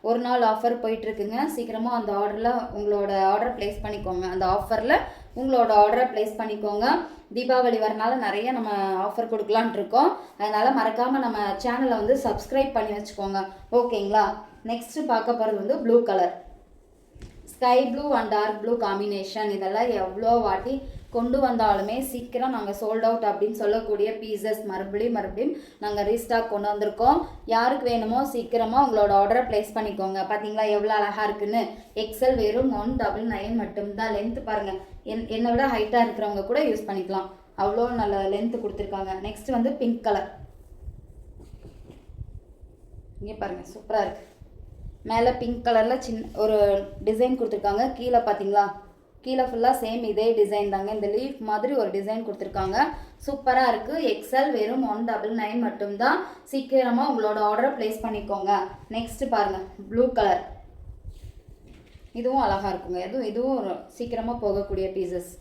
ஒரு நாள் ஆஃபர் போயிட்டுருக்குங்க. சீக்கிரமாக அந்த ஆர்டரில் உங்களோட ஆர்டரை ப்ளேஸ் பண்ணிக்கோங்க. அந்த ஆஃபரில் உங்களோட ஆர்டரை ப்ளேஸ் பண்ணிக்கோங்க. தீபாவளி வரனால நிறைய நம்ம ஆஃபர் கொடுக்கலான் இருக்கோம். அதனால் மறக்காமல் நம்ம சேனலை வந்து சப்ஸ்கிரைப் பண்ணி வச்சுக்கோங்க. ஓகேங்களா? நெக்ஸ்ட்டு பார்க்க போகிறது வந்து blue colour sky blue and dark blue combination இதெல்லாம் எவ்வளோ வாட்டி கொண்டு வந்தாலுமே சீக்கிரம் நாங்கள் சோல்ட் அவுட் அப்படின்னு சொல்லக்கூடிய பீசஸ் மறுபடியும் மறுபடியும் நாங்கள் ரீஸ்டாக் கொண்டு வந்திருக்கோம். யாருக்கு வேணுமோ சீக்கிரமாக உங்களோட ஆர்டரை ப்ளேஸ் பண்ணிக்கோங்க. பார்த்தீங்களா எவ்வளோ அழகாக இருக்குன்னு. எக்ஸல் வெறும் ஒன் டபுள் நைன் மட்டும்தான். லென்த் பாருங்கள் என் என்னை விட ஹைட்டாக இருக்கிறவங்க கூட யூஸ் பண்ணிக்கலாம். அவ்வளோ நல்ல லென்த் கொடுத்துருக்காங்க. நெக்ஸ்ட் வந்து பிங்க் கலர் இங்கே பாருங்கள் சூப்பராக இருக்குது மேலே பிங்க் கலரில் சின்ன ஒரு டிசைன் கொடுத்துருக்காங்க. கீழே பார்த்தீங்களா கீழே ஃபுல்லாக சேம் இதே டிசைன் தாங்க. இந்த லீஃப் மாதிரி ஒரு டிசைன் கொடுத்துருக்காங்க. சூப்பராக இருக்குது எக்ஸல் வெறும் ஒன் டபுள் நைன் மட்டும்தான். சீக்கிரமாக உங்களோட ஆர்டரை ப்ளேஸ் பண்ணிக்கோங்க. நெக்ஸ்ட்டு பாருங்கள் ப்ளூ கலர் இதுவும் அழகாக இருக்குங்க. எதுவும் இதுவும் சீக்கிரமாக போகக்கூடிய பீசஸ்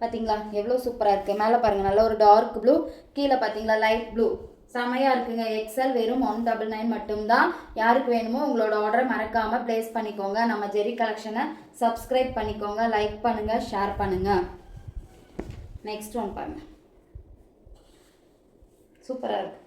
பார்த்தீங்களா எவ்வளோ சூப்பராக இருக்குது மேலே பாருங்கள் நல்ல ஒரு டார்க் ப்ளூ கீழே பார்த்தீங்களா லைட் ப்ளூ செமையாக இருக்குங்க. எக்ஸல் வெறும் ஒன் டபுள் நைன் மட்டும்தான். யாருக்கு வேணுமோ உங்களோட ஆர்டரை மறக்காமல் ப்ளேஸ் பண்ணிக்கோங்க. நம்ம ஜெரி கலெக்ஷனை சப்ஸ்கிரைப் பண்ணிக்கோங்க. லைக் பண்ணுங்கள் ஷேர் பண்ணுங்கள் நெக்ஸ்ட் ஒன் பாருங்கள் சூப்பராக இருக்கு.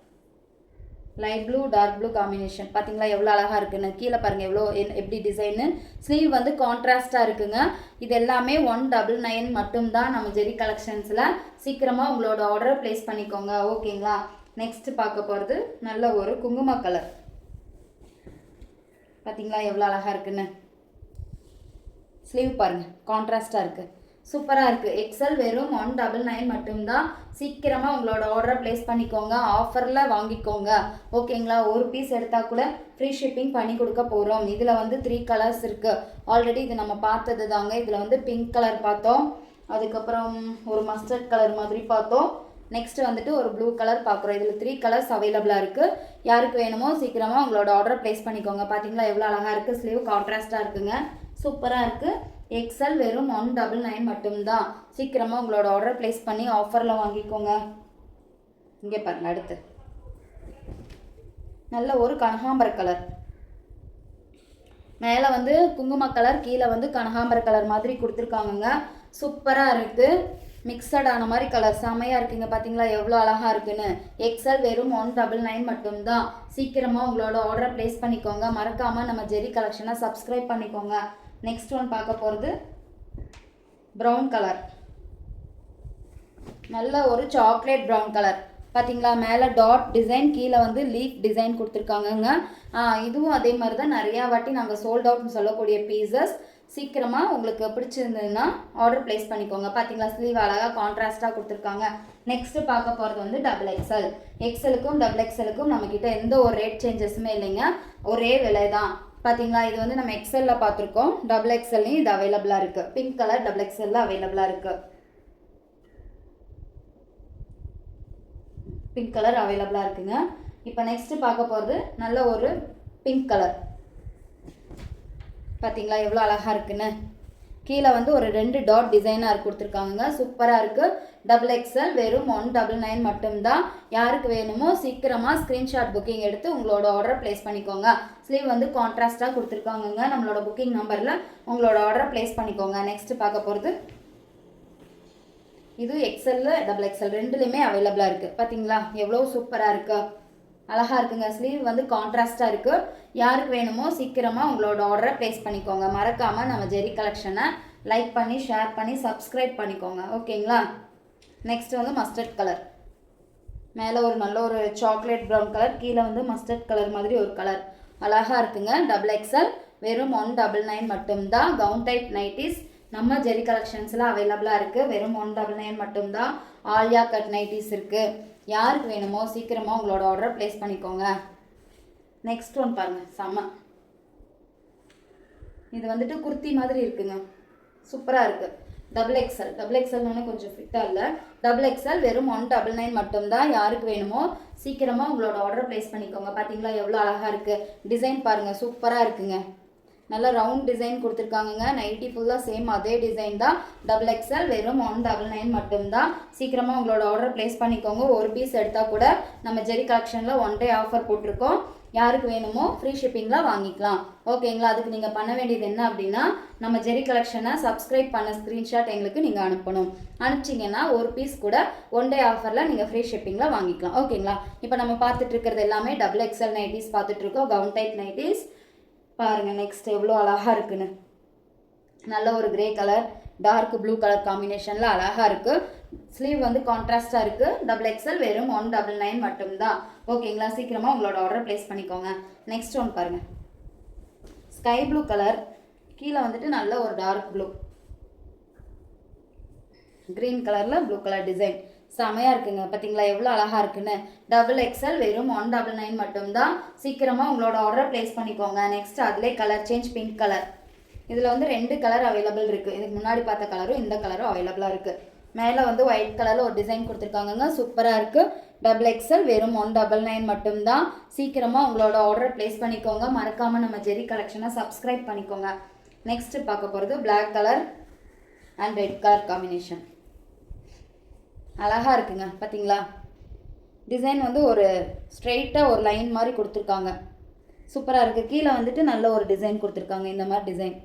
Light blue dark blue combination பார்த்தீங்களா எவ்வளோ அழகாக இருக்குன்னு. கீழே பாருங்கள் எவ்வளோ எப்படி டிசைனு ஸ்லீவ் வந்து கான்ட்ராஸ்ட்டாக இருக்குங்க. இது எல்லாமே ஒன் டபுள் நைன் மட்டும்தான் நம்ம ஜெரி கலெக்ஷன்ஸில் சீக்கிரமாக உங்களோட ஆர்டரை ப்ளேஸ் பண்ணிக்கோங்க. ஓகேங்களா நெக்ஸ்ட்டு பார்க்க போகிறது நல்ல ஒரு குங்கும கலர் பார்த்தீங்களா எவ்வளோ அழகாக இருக்குன்னு. ஸ்லீவ் பாருங்கள் கான்ட்ராஸ்ட்டாக இருக்குது சூப்பராக இருக்குது எக்ஸல் வெறும் ஒன் டபுள் நைன் மட்டும்தான். சீக்கிரமாக உங்களோட ஆர்டரை ப்ளேஸ் பண்ணிக்கோங்க. ஆஃபரில் வாங்கிக்கோங்க. ஓகேங்களா ஒரு பீஸ் எடுத்தால் கூட ஃப்ரீ ஷிப்பிங் பண்ணி கொடுக்க போகிறோம் இதில் வந்து த்ரீ கலர்ஸ் இருக்குது ஆல்ரெடி இது நம்ம பார்த்தது தாங்க இதில் வந்து பிங்க் கலர் பார்த்தோம். அதுக்கப்புறம் ஒரு மஸ்டர்ட் கலர் மாதிரி பார்த்தோம். நெக்ஸ்ட் வந்துட்டு ஒரு ப்ளூ கலர் பார்க்குறோம் இதில் த்ரீ கலர்ஸ் அவைலபிளாக இருக்குது யாருக்கு வேணுமோ சீக்கிரமாக உங்களோட ஆர்டர் ப்ளேஸ் பண்ணிக்கோங்க. பார்த்தீங்களா எவ்வளோ அழகாக இருக்குது ஸ்லீவ் கான்ட்ராஸ்ட்டாக இருக்குங்க. சூப்பராக இருக்குது எக்ஸல் வெறும் ஒன் டபுள் நைன் மட்டும்தான். சீக்கிரமாக உங்களோட ஆர்டர் ப்ளேஸ் பண்ணி ஆஃபரில் வாங்கிக்கோங்க. இங்கே பாருங்க அடுத்து. நல்ல ஒரு கனகாம்பர கலர் மேலே வந்து குங்கும கலர் கீழே வந்து கனகாம்பர கலர் மாதிரி கொடுத்துருக்காங்கங்க. சூப்பராக இருக்குது மிக்சட் ஆன மாதிரி கலர் செமையாக இருக்குங்க. பார்த்தீங்களா எவ்வளோ அழகாக இருக்குன்னு. எக்ஸல் வெறும் ஒன் டபுள் நைன் மட்டும்தான். சீக்கிரமாக உங்களோட ஆர்டரை ப்ளேஸ் பண்ணிக்கோங்க. மறக்காமல் நம்ம ஜெரி கலெக்ஷனை சப்ஸ்கிரைப் பண்ணிக்கோங்க. நெக்ஸ்ட் ஒன் பார்க்க போகிறது ப்ரௌன் கலர் நல்ல ஒரு சாக்லேட் ப்ரௌன் கலர் பார்த்தீங்களா மேலே டாட் டிசைன் கீழே வந்து லீஃப் டிசைன் கொடுத்துருக்காங்கங்க. இதுவும் அதே மாதிரி தான் நிறையா வாட்டி நாங்கள் சோல்ட் அவுட்னு சொல்லக்கூடிய பீசஸ் சீக்கிரமாக உங்களுக்கு பிடிச்சிருந்ததுன்னா ஆர்டர் ப்ளேஸ் பண்ணிக்கோங்க. பார்த்தீங்களா ஸ்லீவ் அழகாக கான்ட்ராஸ்ட்டாக கொடுத்துருக்காங்க. நெக்ஸ்ட்டு பார்க்க போகிறது வந்து டபுள் எக்ஸல் எக்ஸலுக்கும் டபுள் எக்ஸலுக்கும் நம்மக்கிட்ட எந்த ஒரு ரேட் சேஞ்சஸுமே இல்லைங்க. ஒரே விலை தான். பார்த்தீங்களா இது வந்து நம்ம எக்ஸலில் பார்த்துருக்கோம். டபுள் எக்ஸல்லையும் இது அவைலபிளாக இருக்குது பிங்க் கலர் டபுள் எக்ஸலில் அவைலபிளாக இருக்குது பிங்க் கலர் அவைலபிளாக இருக்குங்க. இப்போ நெக்ஸ்ட்டு பார்க்க போகிறது நல்ல ஒரு பிங்க் கலர் பார்த்தீங்களா எவ்வளோ அழகாக இருக்குன்னு. கீழே வந்து ஒரு ரெண்டு டாட் டிசைனாக கொடுத்துருக்காங்க சூப்பராக இருக்குது டபுள் எக்ஸ்எல் வெறும் ஒன் டபுள் நைன் மட்டும்தான். யாருக்கு வேணுமோ சீக்கிரமாக ஸ்க்ரீன்ஷாட் புக்கிங் எடுத்து உங்களோட ஆர்டர் ப்ளேஸ் பண்ணிக்கோங்க. ஸ்லீவ் வந்து கான்ட்ராஸ்ட்டாக கொடுத்துருக்காங்கங்க. நம்மளோட புக்கிங் நம்பரில் உங்களோட ஆர்டரை ப்ளேஸ் பண்ணிக்கோங்க. நெக்ஸ்ட் பார்க்க போகிறது இது எக்ஸல்ல டபுள் எக்ஸ்எல் ரெண்டுலேயுமே அவைலபிளாக இருக்குது பார்த்தீங்களா எவ்வளோ சூப்பராக இருக்குது அழகாக இருக்குங்க. ஸ்லீவ் வந்து கான்ட்ராஸ்ட்டாக இருக்குது யாருக்கு வேணுமோ சீக்கிரமாக உங்களோட ஆர்டரை ப்ளேஸ் பண்ணிக்கோங்க. மறக்காமல் நம்ம ஜெரி கலெக்ஷனை லைக் பண்ணி ஷேர் பண்ணி சப்ஸ்கிரைப் பண்ணிக்கோங்க. ஓகேங்களா நெக்ஸ்ட் வந்து மஸ்டர்ட் கலர் மேலே ஒரு நல்ல ஒரு சாக்லேட் ப்ரௌன் கலர் கீழே வந்து மஸ்டர்ட் கலர் மாதிரி ஒரு கலர் அழகாக இருக்குங்க. டபுள் எக்ஸல் வெறும் ஒன் டபுள் நைன் மட்டும்தான். கவுன் டைப் நைட்டிஸ் நம்ம ஜெரி கலெக்ஷன்ஸில் அவைலபிளாக இருக்குது வெறும் ஒன் டபுள் நைன் மட்டும்தான். ஆலியா கட் நைட்டிஸ் இருக்குது யாருக்கு வேணுமோ சீக்கிரமாக உங்களோட ஆர்டரை ப்ளேஸ் பண்ணிக்கோங்க. நெக்ஸ்ட் ஒன் பாருங்கள் செம்ம இது வந்துட்டு குர்த்தி மாதிரி இருக்குங்க. சூப்பராக இருக்குது டபுள் எக்ஸல் டபுள் எக்ஸல்னு கொஞ்சம் ஃபிட்டாக இல்லை. டபுள் எக்ஸல் வெறும் ஒன் டபுள் நைன் மட்டும்தான் யாருக்கு வேணுமோ சீக்கிரமாக உங்களோட ஆர்டர் ப்ளேஸ் பண்ணிக்கோங்க. பார்த்தீங்களா எவ்வளோ அழகாக இருக்குது டிசைன் பாருங்கள் சூப்பராக இருக்குங்க. நல்லா ரவுண்ட் டிசைன் கொடுத்துருக்காங்கங்க. நைட்டி ஃபுல்லாக சேம் அதே டிசைன் தான். டபுள் எக்ஸ்எல் வெறும் ஒன் டபுள் நைன் மட்டும்தான். சீக்கிரமாக உங்களோட ஆர்டர் ப்ளேஸ் பண்ணிக்கோங்க. ஒரு பீஸ் எடுத்தால் கூட நம்ம ஜெரி கலெக்ஷனில் ஒன் டே ஆஃபர் போட்டிருக்கோம். யாருக்கு வேணுமோ ஃப்ரீ ஷிப்பிங்கில் வாங்கிக்கலாம். ஓகேங்களா அதுக்கு நீங்கள் பண்ண வேண்டியது என்ன அப்படின்னா நம்ம ஜெரி கலெக்ஷனை சப்ஸ்கிரைப் பண்ண ஸ்க்ரீன்ஷாட் எங்களுக்கு நீங்கள் அனுப்பணும். அனுப்பிச்சிங்கன்னா ஒரு பீஸ் கூட ஒன் டே ஆஃபரில் நீங்கள் ஃப்ரீ ஷிப்பிங்கில் வாங்கிக்கலாம். ஓகேங்களா இப்போ நம்ம பார்த்துட்டு இருக்கிறது எல்லாமே டபுள் எக்ஸல் நைட்டிஸ் பார்த்துட்ருக்கோம் கவுன் டைப் நைட்டிஸ் பாருங்கள் நெக்ஸ்ட் எவ்வளோ அழகாக இருக்குன்னு. நல்ல ஒரு grey colour dark blue colour காம்பினேஷனில் அழகாக இருக்குது ஸ்லீவ் வந்து கான்ட்ராஸ்டாக இருக்குது டபுள் எக்ஸல் வெறும் ஒன் டபுள் நைன் மட்டும்தான். ஓகேங்களா சீக்கிரமாக உங்களோட ஆர்டர் ப்ளேஸ் பண்ணிக்கோங்க. நெக்ஸ்ட் ஒன் பாருங்கள் ஸ்கை ப்ளூ கலர் கீழே வந்துட்டு நல்ல ஒரு டார்க் ப்ளூ க்ரீன் கலரில் ப்ளூ கலர் டிசைன் செமையாக இருக்குங்க. பார்த்தீங்களா எவ்வளோ அழகாக இருக்குன்னு. டபுள் எக்ஸல் வெறும் ஒன் டபுள் நைன் மட்டும்தான். சீக்கிரமாக உங்களோட ஆர்டரை ப்ளேஸ் பண்ணிக்கோங்க. நெக்ஸ்ட் அதிலே கலர் சேஞ்ச் பிங்க் கலர் இதில் வந்து ரெண்டு கலர் அவைலபிள் இருக்குது இதுக்கு முன்னாடி பார்த்த கலரும் இந்த கலரும் அவைலபிளாக இருக்குது மேலே வந்து ஒயிட் கலரில் ஒரு டிசைன் கொடுத்துருக்காங்கங்க. சூப்பராக இருக்குது டபுள் எக்ஸல் வெறும் ஒன் டபுள் நைன் மட்டும்தான். சீக்கிரமாக உங்களோட ஆர்டரை ப்ளேஸ் பண்ணிக்கோங்க. மறக்காமல் நம்ம ஜெரி கலெக்ஷனை சப்ஸ்கிரைப் பண்ணிக்கோங்க. நெக்ஸ்ட்டு பார்க்க போகிறது black colour and red colour combination அழகாக இருக்குங்க பார்த்தீங்களா டிசைன் வந்து ஒரு ஸ்ட்ரெயிட்டாக ஒரு லைன் மாதிரி கொடுத்துருக்காங்க. சூப்பராக இருக்குது கீழே வந்துட்டு நல்ல ஒரு டிசைன் கொடுத்துருக்காங்க இந்த மாதிரி டிசைன்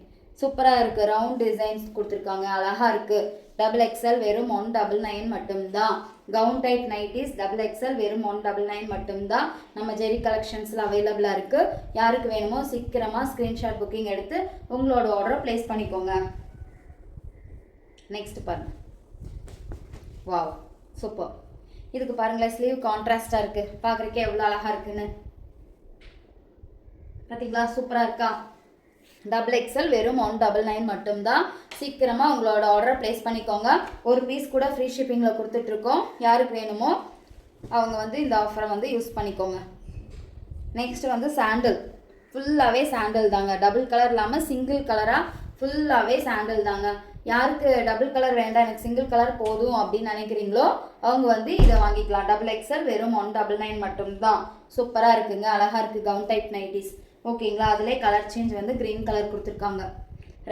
சூப்பராக இருக்குது ரவுண்ட் டிசைன்ஸ் கொடுத்துருக்காங்க. அழகாக இருக்குது டபுள் எக்ஸல் வெறும் ஒன் டபுள் நைன் மட்டும்தான். Gown type nighties double XL வெறும் ஒன் டபுள் நைன் மட்டும்தான். நம்ம ஜெரி கலெக்ஷன்ஸில் அவைலபிளாக இருக்குது யாருக்கு வேணுமோ சீக்கிரமாக ஸ்க்ரீன்ஷாட் புக்கிங் எடுத்து உங்களோட ஆர்டரை ப்ளேஸ் பண்ணிக்கோங்க. நெக்ஸ்ட் பாருங்கள் வாவ் சூப்பர் இதுக்கு பாருங்களேன் ஸ்லீவ் கான்ட்ராஸ்டாக இருக்குது பார்க்குறக்கே எவ்வளோ அழகாக இருக்குன்னு. பார்த்தீங்களா சூப்பராக இருக்கா? டபுள் எக்ஸல் வெறும் ஒன் டபுள் நைன் மட்டும்தான். சீக்கிரமாக உங்களோட ஆர்டரை ப்ளேஸ் பண்ணிக்கோங்க. ஒரு பீஸ் கூட ஃப்ரீ ஷிப்பிங்கில் கொடுத்துட்ருக்கோம் யாருக்கு வேணுமோ அவங்க வந்து இந்த ஆஃபரை வந்து யூஸ் பண்ணிக்கோங்க. நெக்ஸ்ட் வந்து சாண்டில் ஃபுல்லாகவே சாண்டில் தாங்க. டபுள் கலர் இல்லாமல் சிங்கிள் கலராக ஃபுல்லாகவே சாண்டில் தாங்க. யாருக்கு டபுள் கலர் வேண்டாம் எனக்கு சிங்கிள் கலர் போதும் அப்படின்னு நினைக்கிறீங்களோ அவங்க வந்து இதை வாங்கிக்கலாம். டபுள் எக்ஸல் வெறும் ஒன் டபுள் நைன் மட்டும்தான். சூப்பராக இருக்குங்க அழகாக இருக்குது கவுன் டைப் நைட்டிஸ் ஓகேங்களா அதிலே கலர் சேஞ்ச் வந்து க்ரீன் கலர் கொடுத்துருக்காங்க.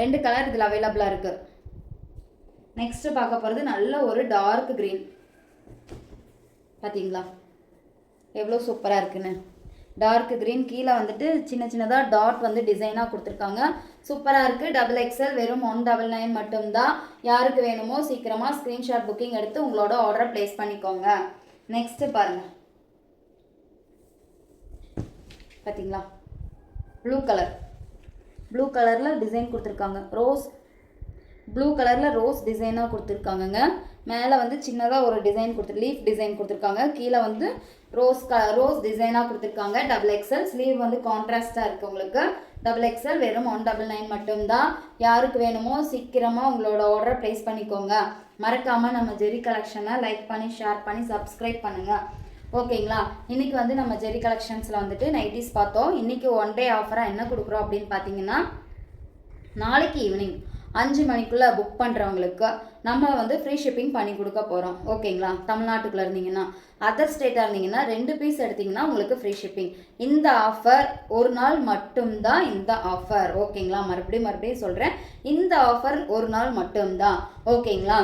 ரெண்டு கலர் இதில் அவைலபிளாக இருக்குது நெக்ஸ்ட்டு பார்க்க போகிறது நல்ல ஒரு டார்க் க்ரீன் பார்த்தீங்களா எவ்வளோ சூப்பராக இருக்குன்னு. டார்க் க்ரீன் கீழே வந்துட்டு சின்ன சின்னதாக டாட் வந்து டிசைனாக கொடுத்துருக்காங்க. சூப்பராக இருக்குது டபுள் எக்ஸல் வெறும் ஒன் டபுள் நைன் மட்டும்தான். யாருக்கு வேணுமோ சீக்கிரமாக ஸ்க்ரீன்ஷாட் புக்கிங் எடுத்து உங்களோட ஆர்டரை ப்ளேஸ் பண்ணிக்கோங்க. நெக்ஸ்ட்டு பாருங்கள் பார்த்தீங்களா ப்ளூ கலர் ப்ளூ கலரில் டிசைன் கொடுத்துருக்காங்க. ரோஸ் ப்ளூ கலரில் ரோஸ் டிசைனாக கொடுத்துருக்காங்கங்க. மேலே வந்து சின்னதாக ஒரு டிசைன் கொடுத்து லீஃப் டிசைன் கொடுத்துருக்காங்க. கீழே வந்து ரோஸ் க ரோஸ் டிசைனாக கொடுத்துருக்காங்க. டபுள் எக்ஸல் ஸ்லீவ் வந்து கான்ட்ராஸ்டாக இருக்குது உங்களுக்கு. டபுள் எக்ஸ்எல் வெறும் ஒன் டபுள் நைன் மட்டும்தான். யாருக்கு வேணுமோ சீக்கிரமாக உங்களோட ஆர்டரை ப்ளேஸ் பண்ணிக்கோங்க. மறக்காமல் நம்ம ஜெரி கலெக்ஷனை லைக் பண்ணி ஷேர் பண்ணி சப்ஸ்கிரைப் பண்ணுங்கள் ஓகேங்களா? இன்றைக்கி வந்து நம்ம ஜெரி கலெக்ஷன்ஸில் வந்துட்டு நைட்டிஸ் பார்த்தோம். இன்றைக்கி ஒன் டே ஆஃபராக என்ன கொடுக்குறோம் அப்படின்னு பார்த்தீங்கன்னா நாளைக்கு ஈவினிங் அஞ்சு மணிக்குள்ளே புக் பண்ணுறவங்களுக்கு நம்ம வந்து ஃப்ரீ ஷிப்பிங் பண்ணி கொடுக்க போகிறோம் ஓகேங்களா? தமிழ்நாட்டுக்குள்ளே இருந்தீங்கன்னா அதர் ஸ்டேட்டாக இருந்தீங்கன்னா ரெண்டு பீஸ் எடுத்தீங்கன்னா உங்களுக்கு ஃப்ரீ ஷிப்பிங் இந்த ஆஃபர் ஒரு நாள் மட்டும்தான் இந்த ஆஃபர் ஓகேங்களா? மறுபடியும் மறுபடியும் சொல்கிறேன் இந்த ஆஃபர் ஒரு நாள் மட்டும்தான். ஓகேங்களா?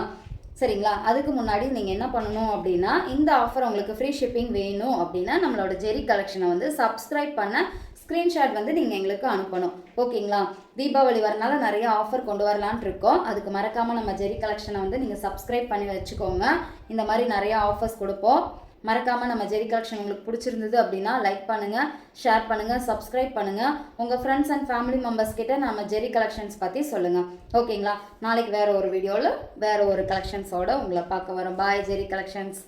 சரிங்களா? அதுக்கு முன்னாடி நீங்கள் என்ன பண்ணணும் அப்படின்னா இந்த ஆஃபர் உங்களுக்கு ஃப்ரீ ஷிப்பிங் வேணும் அப்படின்னா நம்மளோட ஜெரி கலெக்ஷனை வந்து சப்ஸ்கிரைப் பண்ண ஸ்க்ரீன்ஷாட் வந்து நீங்கள் எங்களுக்கு அனுப்பணும். ஓகேங்களா? தீபாவளி வரனால நிறைய ஆஃபர் கொண்டு வரலான் இருக்கோம். அதுக்கு மறக்காமல் நம்ம ஜெரி கலெக்ஷனை வந்து நீங்கள் சப்ஸ்கிரைப் பண்ணி வச்சுக்கோங்க. இந்த மாதிரி நிறைய ஆஃபர்ஸ் கொடுப்போம். மறக்காமல் நம்ம ஜெரி கலெக்ஷன் உங்களுக்கு பிடிச்சிருந்தது அப்படின்னா லைக் பண்ணுங்கள் ஷேர் பண்ணுங்கள் சப்ஸ்கிரைப் பண்ணுங்கள் உங்கள் ஃப்ரெண்ட்ஸ் அண்ட் ஃபேமிலி மெம்பர்ஸ் கிட்ட நம்ம ஜெரி கலெக்ஷன்ஸ் பற்றி சொல்லுங்கள் ஓகேங்களா? நாளைக்கு வேறு ஒரு வீடியோவில் வேறு ஒரு கலெக்ஷன்ஸோட உங்களை பார்க்க வரோம். பாய் ஜெரி கலெக்ஷன்ஸ்